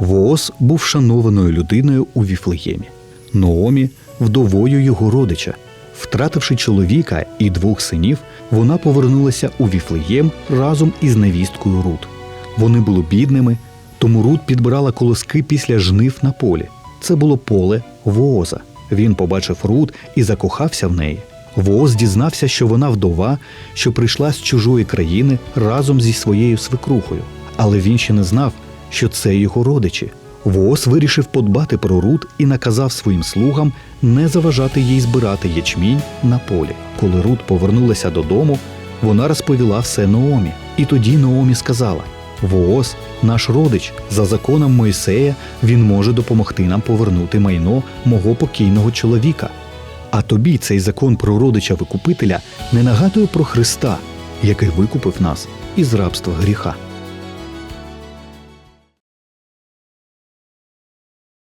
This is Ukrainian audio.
Воос був шанованою людиною у Віфлеємі. Наомі вдовою його родича. Втративши чоловіка і двох синів, вона повернулася у Віфлеєм разом із невісткою Рут. Вони були бідними, тому Рут підбирала колоски після жнив на полі. Це було поле Вооза. Він побачив Рут і закохався в неї. Вооз дізнався, що вона вдова, що прийшла з чужої країни разом зі своєю свекрухою. Але він ще не знав, що це його родичі. Вооз вирішив подбати про Рут і наказав своїм слугам не заважати їй збирати ячмінь на полі. Коли Рут повернулася додому, вона розповіла все Наомі. І тоді Наомі сказала: Вооз, наш родич, за законом Мойсея, він може допомогти нам повернути майно мого покійного чоловіка. А тобі цей закон про родича викупителя не нагадує про Христа, який викупив нас із рабства гріха.